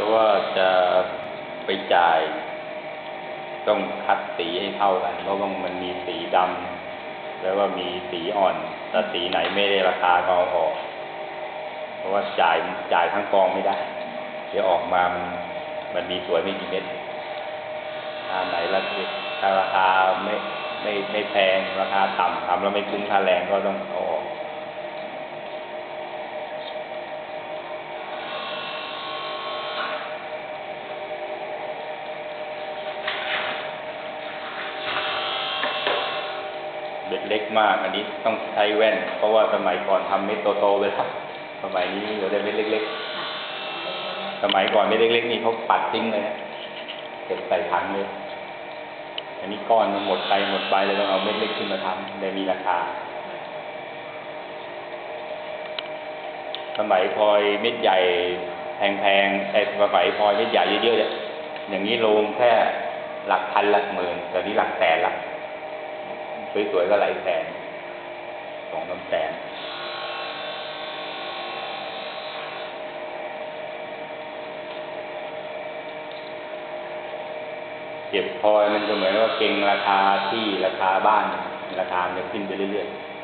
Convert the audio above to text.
ราะว่าจะไปจ่าย ต้องคัดสีให้เท่ากัน เพราะว่ามันมีสีดำแล้วก็มีสีอ่อน แต่สีไหนไม่ได้ราคาก็เอาออก เพราะว่าจ่ายจ่ายทั้งกองไม่ได้ เดี๋ยวออกมามันมันมีสวยไม่กี่เม็ดถ้าไหนราคาถ้าราคาไม่ไม่ไม่แพงราคาต่ำทำแล้วไม่คุ้มค่าแรงก็ต้องออก เบ็ดเล็กมาก อันนี้ต้องใช้แว่น เพราะว่าสมัยก่อนทำเม็ดโตๆไปแล้วสมัยนี้เหลือแต่เม็ดเล็ก ๆ สมัยก่อนเม็ดเล็ก ๆ นี่เขาปัดทิ้งเลยนะเก็บใส่ถังเลย อันนี้ก้อนมันหมดไปหมดไปเลยต้องเอาเม็ดเล็กขึ้นมาทำเลยมีราคา สมัยพลอยเม็ดใหญ่แพงๆไอ้สมัยพลอยเม็ดใหญ่เยอะๆเนี่ยอย่างนี้ลงแค่หลักพันหลักหมื่นแต่นี้หลักแสนละ สวยๆก็หลายแสนสองสามแสนเก็บพอยมันก็เหมือนว่าเก่งราคาที่ราคาบ้าน ราคามันจะขึ้นไปเรื่อยๆ